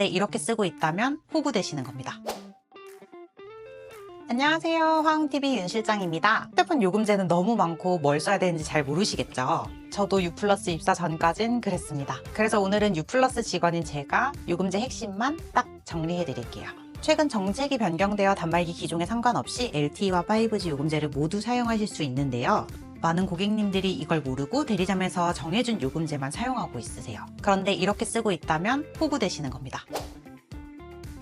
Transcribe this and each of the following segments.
네, 이렇게 쓰고 있다면 호구되시는 겁니다. 안녕하세요. 화웅TV 윤 실장입니다. 휴대폰 요금제는 너무 많고 뭘 써야 되는지 잘 모르시겠죠? 저도 유플러스 입사 전까진 그랬습니다. 그래서 오늘은 유플러스 직원인 제가 요금제 핵심만 딱 정리해 드릴게요. 최근 정책이 변경되어 단말기 기종에 상관없이 LTE와 5G 요금제를 모두 사용하실 수 있는데요. 많은 고객님들이 이걸 모르고 대리점에서 정해준 요금제만 사용하고 있으세요. 그런데 이렇게 쓰고 있다면 호구되시는 겁니다.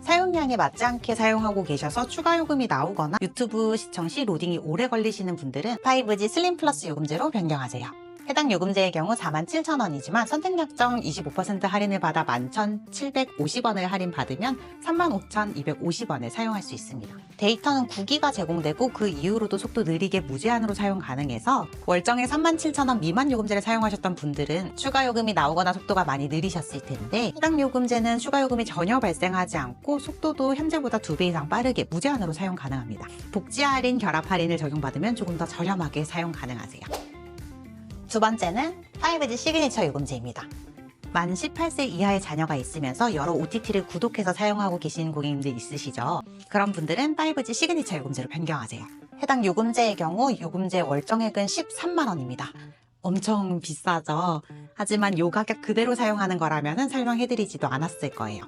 사용량에 맞지 않게 사용하고 계셔서 추가 요금이 나오거나 유튜브 시청 시 로딩이 오래 걸리시는 분들은 5G 슬림 플러스 요금제로 변경하세요. 해당 요금제의 경우 47,000원이지만 선택약정 25% 할인을 받아 11,750원을 할인받으면 35,250원을 사용할 수 있습니다. 데이터는 9기가 제공되고 그 이후로도 속도 느리게 무제한으로 사용 가능해서 월정에 37,000원 미만 요금제를 사용하셨던 분들은 추가 요금이 나오거나 속도가 많이 느리셨을 텐데 해당 요금제는 추가 요금이 전혀 발생하지 않고 속도도 현재보다 2배 이상 빠르게 무제한으로 사용 가능합니다. 복지 할인, 결합 할인을 적용받으면 조금 더 저렴하게 사용 가능하세요. 두 번째는 5G 시그니처 요금제입니다. 만 18세 이하의 자녀가 있으면서 여러 OTT를 구독해서 사용하고 계신 고객님들 있으시죠? 그런 분들은 5G 시그니처 요금제로 변경하세요. 해당 요금제의 경우 요금제 월정액은 13만 원입니다. 엄청 비싸죠. 하지만 요 가격 그대로 사용하는 거라면 설명해드리지도 않았을 거예요.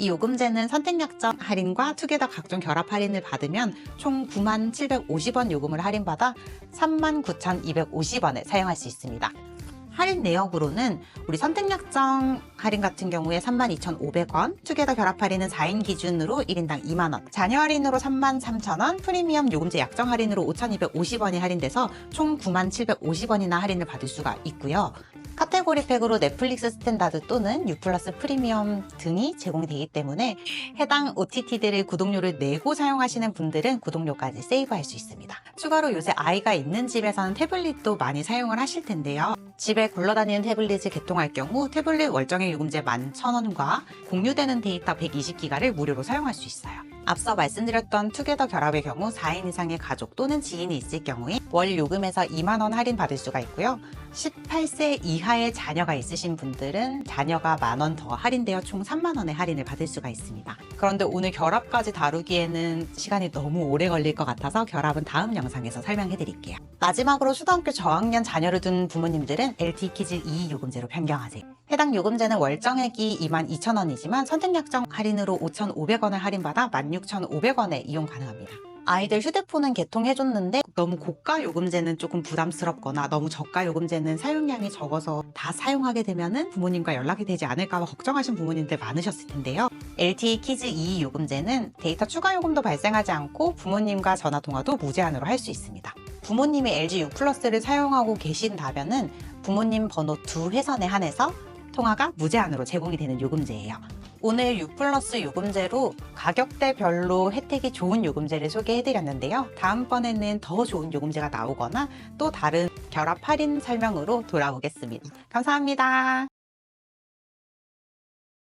이 요금제는 선택약정 할인과 투게더 각종 결합 할인을 받으면 총 9만 750원 요금을 할인받아 3만 9,250원을 사용할 수 있습니다. 할인 내역으로는 우리 선택약정 할인 같은 경우에 32,500원, 투게더 결합 할인은 4인 기준으로 1인당 2만원, 자녀 할인으로 33,000원, 프리미엄 요금제 약정 할인으로 5,250원이 할인돼서 총 9750원이나 할인을 받을 수가 있고요. 카테고리 팩으로 넷플릭스 스탠다드 또는 유플러스 프리미엄 등이 제공이 되기 때문에 해당 OTT들을 구독료를 내고 사용하시는 분들은 구독료까지 세이브할 수 있습니다. 추가로 요새 아이가 있는 집에서는 태블릿도 많이 사용을 하실 텐데요. 집에 굴러다니는 태블릿을 개통할 경우 태블릿 월정액 요금제 11,000원과 공유되는 데이터 120기가를 무료로 사용할 수 있어요. 앞서 말씀드렸던 투게더 결합의 경우 4인 이상의 가족 또는 지인이 있을 경우에 월 요금에서 2만원 할인 받을 수가 있고요. 18세 이하의 자녀가 있으신 분들은 자녀가 만원 더 할인되어 총 3만 원의 할인을 받을 수가 있습니다. 그런데 오늘 결합까지 다루기에는 시간이 너무 오래 걸릴 것 같아서 결합은 다음 영상에서 설명해 드릴게요. 마지막으로 초등학교 저학년 자녀를 둔 부모님들은 LTE 키즈 2 요금제로 변경하세요. 해당 요금제는 월정액이 22,000원이지만 선택약정 할인으로 5,500원을 할인받아 16,500원에 이용 가능합니다. 아이들 휴대폰은 개통해줬는데 너무 고가 요금제는 조금 부담스럽거나 너무 저가 요금제는 사용량이 적어서 다 사용하게 되면은 부모님과 연락이 되지 않을까봐 걱정하신 부모님들 많으셨을 텐데요. LTE 키즈 2 요금제는 데이터 추가 요금도 발생하지 않고 부모님과 전화 통화도 무제한으로 할 수 있습니다. 부모님이 LG U 플러스를 사용하고 계신다면은 부모님 번호 두 회선에 한해서 통화가 무제한으로 제공이 되는 요금제예요. 오늘 U 플러스 요금제로 가격대별로 혜택이 좋은 요금제를 소개해드렸는데요. 다음번에는 더 좋은 요금제가 나오거나 또 다른 결합 할인 설명으로 돌아오겠습니다. 감사합니다.